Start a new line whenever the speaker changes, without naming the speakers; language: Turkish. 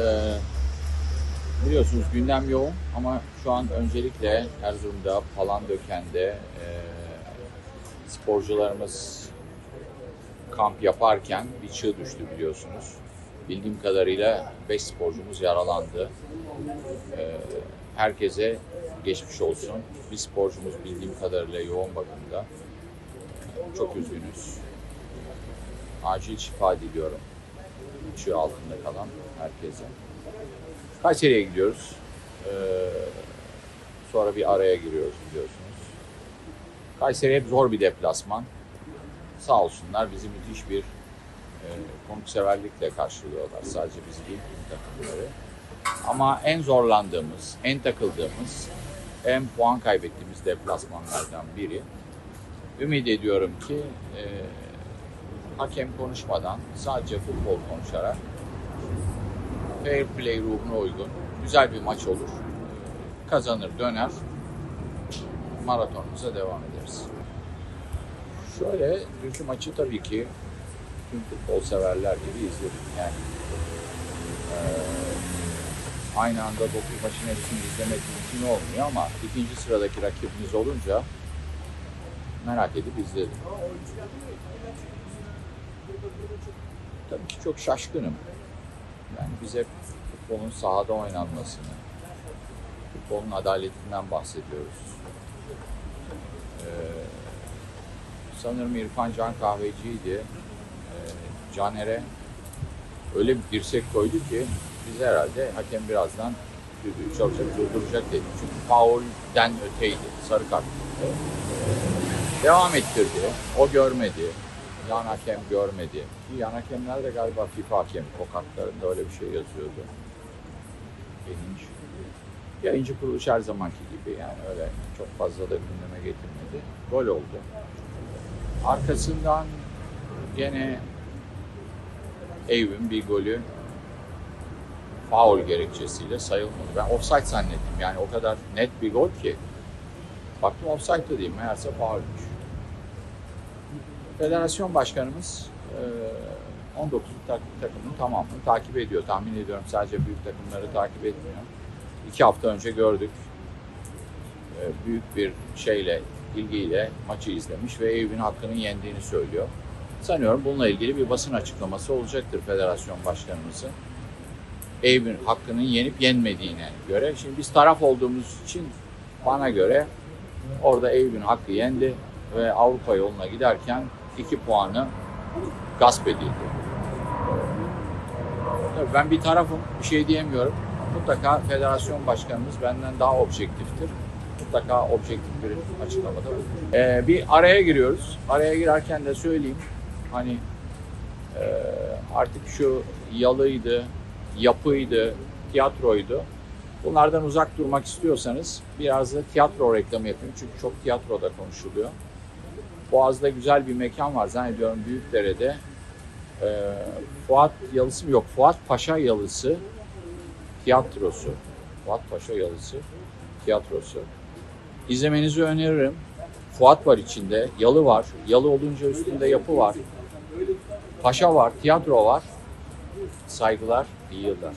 Ee, biliyorsunuz gündem yoğun ama şu an öncelikle Erzurum'da, Palandöken'de e, sporcularımız kamp yaparken bir çığ düştü biliyorsunuz. Bildiğim kadarıyla 5 sporcumuz yaralandı. Ee, herkese geçmiş olsun. Bir sporcumuz bildiğim kadarıyla yoğun bakımda. Çok üzgünüz. Acil şifa diliyorum. Çığ altında kalan herkese. Kayseri'ye gidiyoruz. Ee, sonra bir araya giriyoruz biliyorsunuz. Kayseri hep zor bir deplasman. Sağ olsunlar bizi müthiş bir e, konukseverlikle karşılıyorlar. Sadece bizi değil, tüm takımları. Ama en zorlandığımız, en takıldığımız, en puan kaybettiğimiz deplasmanlardan biri. Ümit ediyorum ki e, hakem konuşmadan sadece futbol konuşarak fair play ruhuna uygun güzel bir maç olur. Kazanır, döner. Maratonumuza devam ederiz. Şöyle dünkü maçı tabii ki tüm futbol severler gibi izledim. Yani eee, aynı anda 9 maçın hepsini izlemek mümkün olmuyor ama ikinci sıradaki rakibimiz olunca merak edip izledim. Tabii ki çok şaşkınım. Yani biz hep futbolun sahada oynanmasını, futbolun adaletinden bahsediyoruz. Ee, sanırım İrfan Can Kahveci'ydi. Ee, Caner'e öyle bir dirsek koydu ki biz herhalde hakem birazdan düdüğü çalacak, durduracak dedi. Çünkü faulden öteydi, sarı kart. Ee, devam ettirdi. O görmedi. Yan hakem görmedi. Ki yan hakemler de galiba FIFA hakemi. O kartlarında öyle bir şey yazıyordu. İlginç. Yayıncı kuruluş her zamanki gibi yani öyle çok fazla da gündeme getirmedi. Gol oldu. Arkasından gene Eyüp'ün bir golü faul gerekçesiyle sayılmadı. Ben offside zannettim yani o kadar net bir gol ki. Baktım offside de değil meğerse faulmüş. Federasyon başkanımız e, 19 tak- takımın tamamını takip ediyor. Tahmin ediyorum sadece büyük takımları takip etmiyor. İki hafta önce gördük. E, Büyük bir şeyle, ilgiyle maçı izlemiş ve Eyüp'ün hakkının yendiğini söylüyor. Sanıyorum bununla ilgili bir basın açıklaması olacaktır federasyon başkanımızın. Eyüp'ün hakkının yenip yenmediğine göre. Şimdi biz taraf olduğumuz için bana göre orada Eyüp'ün hakkı yendi ve Avrupa yoluna giderken iki puanı gasp edildi. Tabii ben bir tarafım, bir şey diyemiyorum. Mutlaka federasyon başkanımız benden daha objektiftir. Mutlaka objektif bir açıklamada bulunur. Ee, bir araya giriyoruz. Araya girerken de söyleyeyim. Hani e, artık şu yalıydı, yapıydı, tiyatroydu. Bunlardan uzak durmak istiyorsanız biraz da tiyatro reklamı yapayım. Çünkü çok tiyatroda konuşuluyor. Boğaz'da güzel bir mekan var zannediyorum Büyükdere'de. Ee, Fuat Yalısı mı? Yok Fuat Paşa Yalısı tiyatrosu. Fuat Paşa Yalısı tiyatrosu. İzlemenizi öneririm. Fuat var içinde, yalı var. Yalı olunca üstünde yapı var. Paşa var, tiyatro var. Saygılar, iyi yıllar.